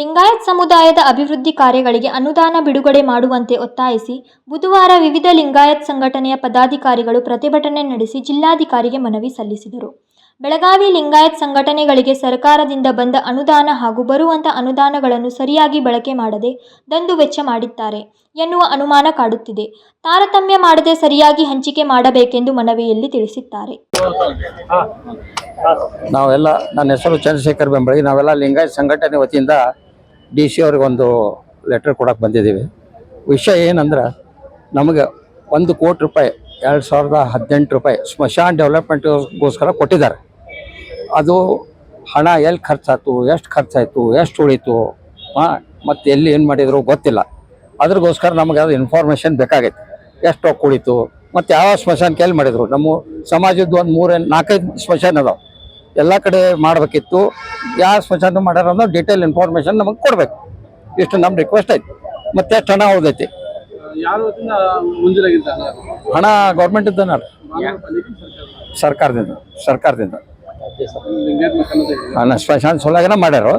ಲಿಂಗಾಯತ್ ಸಮುದಾಯದ ಅಭಿವೃದ್ಧಿ ಕಾರ್ಯಗಳಿಗೆ ಅನುದಾನ ಬಿಡುಗಡೆ ಮಾಡುವಂತೆ ಒತ್ತಾಯಿಸಿ, ಬುಧವಾರ ವಿವಿಧ ಲಿಂಗಾಯತ್ ಸಂಘಟನೆಯ ಪದಾಧಿಕಾರಿಗಳು ಪ್ರತಿಭಟನೆ ನಡೆಸಿ ಜಿಲ್ಲಾಧಿಕಾರಿಗೆ ಮನವಿ ಸಲ್ಲಿಸಿದರು. ಬೆಳಗಾವಿ ಲಿಂಗಾಯತ್ ಸಂಘಟನೆಗಳಿಗೆ ಸರ್ಕಾರದಿಂದ ಬಂದ ಅನುದಾನ ಹಾಗೂ ಬರುವಂತ ಅನುದಾನಗಳನ್ನು ಸರಿಯಾಗಿ ಬಳಕೆ ಮಾಡದೆ ದಂದು ವೆಚ್ಚ ಮಾಡಿದ್ದಾರೆ ಎನ್ನುವ ಅನುಮಾನ ಕಾಡುತ್ತಿದೆ. ತಾರತಮ್ಯ ಮಾಡದೆ ಸರಿಯಾಗಿ ಹಂಚಿಕೆ ಮಾಡಬೇಕೆಂದು ಮನವಿಯಲ್ಲಿ ತಿಳಿಸಿದ್ದಾರೆ. ನಾವೆಲ್ಲ, ನನ್ನ ಹೆಸರು ಚಂದ್ರಶೇಖರ್ ಬೆಂಬಳಿ. ನಾವೆಲ್ಲ ಲಿಂಗಾಯತ್ ಸಂಘಟನೆ ವತಿಯಿಂದ ಡಿ ಸಿ ಅವ್ರಿಗೆ ಒಂದು ಲೆಟರ್ ಕೊಡಕ್ಕೆ ಬಂದಿದ್ದೀವಿ. ವಿಷಯ ಏನಂದ್ರೆ ನಮಗೆ ಒಂದು ಕೋಟಿ ರೂಪಾಯಿ, ಎರಡು ಸಾವಿರದ ಹದಿನೆಂಟು ರೂಪಾಯಿ ಸ್ಮಶಾನ್ ಡೆವಲಪ್ಮೆಂಟ್ಗೋಸ್ಕರ ಕೊಟ್ಟಿದ್ದಾರೆ. ಅದು ಹಣ ಎಲ್ಲಿ ಖರ್ಚಾಯ್ತು, ಎಷ್ಟು ಖರ್ಚಾಯಿತು, ಎಷ್ಟು ಉಳಿತು ಮತ್ತು ಎಲ್ಲಿ ಏನು ಮಾಡಿದ್ರು ಗೊತ್ತಿಲ್ಲ. ಅದ್ರಗೋಸ್ಕರ ನಮಗೆ ಅದು ಇನ್ಫಾರ್ಮೇಷನ್ ಬೇಕಾಗೈತೆ. ಎಷ್ಟು ಕುಳಿತು ಮತ್ತು ಯಾವ ಸ್ಮಶಾನಕ್ಕೆ ಎಲ್ಲಿ ಮಾಡಿದರು. ನಮ್ಮ ಸಮಾಜದ ಒಂದು ಮೂರು ನಾಲ್ಕೈದು ಸ್ಮಶಾನ ಅದಾವೆ. ಎಲ್ಲ ಕಡೆ ಮಾಡಬೇಕಿತ್ತು. ಯಾರು ಸ್ಮಶಾನ ಮಾಡ್ಯಾರ ಅನ್ನೋ ಡೀಟೇಲ್ ಇನ್ಫಾರ್ಮೇಷನ್ ನಮಗೆ ಕೊಡಬೇಕು. ಇಷ್ಟು ನಮ್ಮ ರಿಕ್ವೆಸ್ಟ್ ಐತಿ ಮತ್ತೆ ಎಷ್ಟು ಹಣ ಹೋದೈತಿ. ಹಣ? ಗೌರ್ಮೆಂಟ್ ಗೌರ್ಮೆಂಟಿಂದ ಸರ್ಕಾರದಿಂದ ಸರ್ಕಾರದಿಂದ. ಹಣ ಸ್ಮಶಾನ ಸೊಲಾಗನ ಮಾಡ್ಯಾರ.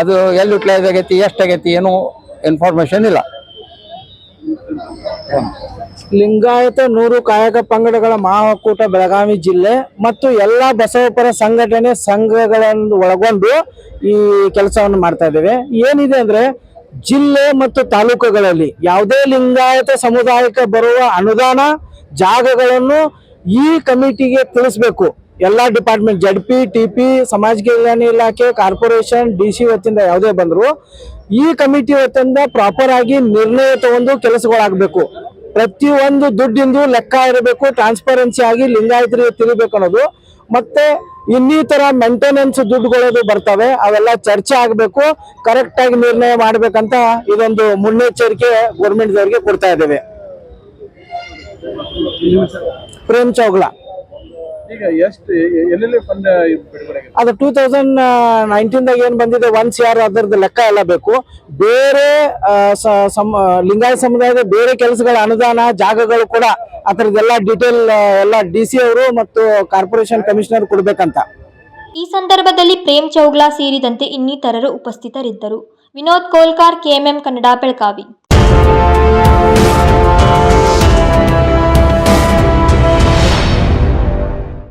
ಅದು ಎಲ್ಲಿ ಯುಟಿಲೈಸ್ ಆಗೈತಿ ಎಷ್ಟಾಗೈತಿ ಏನೂ ಇನ್ಫಾರ್ಮೇಷನ್ ಇಲ್ಲ. ಲಿಂಗಾಯತ ನೂರು ಕಾಯಕ ಪಂಗಡಗಳ ಮಹಾಕೂಟ, ಬೆಳಗಾವಿ ಜಿಲ್ಲೆ ಮತ್ತು ಎಲ್ಲ ಬಸವಪರ ಸಂಘಟನೆ ಸಂಘಗಳನ್ನು ಒಳಗೊಂಡು ಈ ಕೆಲಸವನ್ನು ಮಾಡ್ತಾ ಇದ್ದೇವೆ. ಏನಿದೆ ಅಂದ್ರೆ ಜಿಲ್ಲೆ ಮತ್ತು ತಾಲೂಕುಗಳಲ್ಲಿ ಯಾವುದೇ ಲಿಂಗಾಯತ ಸಮುದಾಯಕ್ಕೆ ಬರುವ ಅನುದಾನ ಜಾಗಗಳನ್ನು ಈ ಕಮಿಟಿಗೆ ತಿಳಿಸ್ಬೇಕು. ಎಲ್ಲ department, Z P, T P, ಸಮಾಜ ಕಲ್ಯಾಣ ಇಲಾಖೆ, ಕಾರ್ಪೊರೇಷನ್, ಡಿ ಸಿ ವತಿಯಿಂದ ಯಾವುದೇ ಬಂದರೂ ಈ ಕಮಿಟಿ ವತಿಯಿಂದ ಪ್ರಾಪರ್ ಆಗಿ ನಿರ್ಣಯ ತಗೊಂಡು ಕೆಲಸಗಳಾಗಬೇಕು. ಪ್ರತಿಯೊಂದು ದುಡ್ಡಿಂದು ಲೆಕ್ಕ ಇರಬೇಕು ಟ್ರಾನ್ಸ್ಪರೆನ್ಸಿ ಆಗಿ ಲಿಂಗಾಯತರಿಗೆ ತಿಳಿಬೇಕು ಅನ್ನೋದು. ಮತ್ತೆ ಇನ್ನಿತರ ಮೇಂಟೆನೆನ್ಸ್ ದುಡ್ಡುಗಳದು ಬರ್ತವೆ, ಅವೆಲ್ಲ ಚರ್ಚೆ ಆಗಬೇಕು ಕರೆಕ್ಟ್ ಆಗಿ ನಿರ್ಣಯ ಮಾಡಬೇಕಂತ ಇದೊಂದು ಮುನ್ನೆಚ್ಚರಿಕೆ ಗೌರ್ಮೆಂಟ್ ಕೊಡ್ತಾ ಇದ್ದೇವೆ. ಪ್ರೇಮ್ ಚೌಗ್ಲಾ. ಈಗ ಎಷ್ಟು ಎಲ್ಲೆಲ್ಲಿ ಫಂಡ್ ಬಿಡುಗಡೆ ಅದು ಟೂ ತೌಸಂಡ್ ನೈನ್ಟೀನ್ದಾಗ ಏನು ಬಂದಿದೆ ಒನ್ಸ್ ಯಾರು ಆರ್ ಅದರದ್ದು ಲೆಕ್ಕ ಎಲ್ಲ ಬೇಕು. ಬೇರೆ ಲಿಂಗಾಯತ ಸಮುದಾಯದ ಬೇರೆ ಕೆಲಸಗಳ ಅನುದಾನ ಜಾಗಗಳು ಕೂಡ ಅದರದ್ದೆಲ್ಲ ಡೀಟೇಲ್ ಎಲ್ಲ ಡಿ ಸಿ ಅವರು ಮತ್ತು ಕಾರ್ಪೊರೇಷನ್ ಕಮಿಷನರ್ ಕೊಡಬೇಕಂತ. ಈ ಸಂದರ್ಭದಲ್ಲಿ ಪ್ರೇಮ್ ಚೌಗ್ಲಾ ಸೇರಿದಂತೆ ಇನ್ನಿತರರು ಉಪಸ್ಥಿತರಿದ್ದರು. Vinod Kolkar K M M Kannada Belagavi.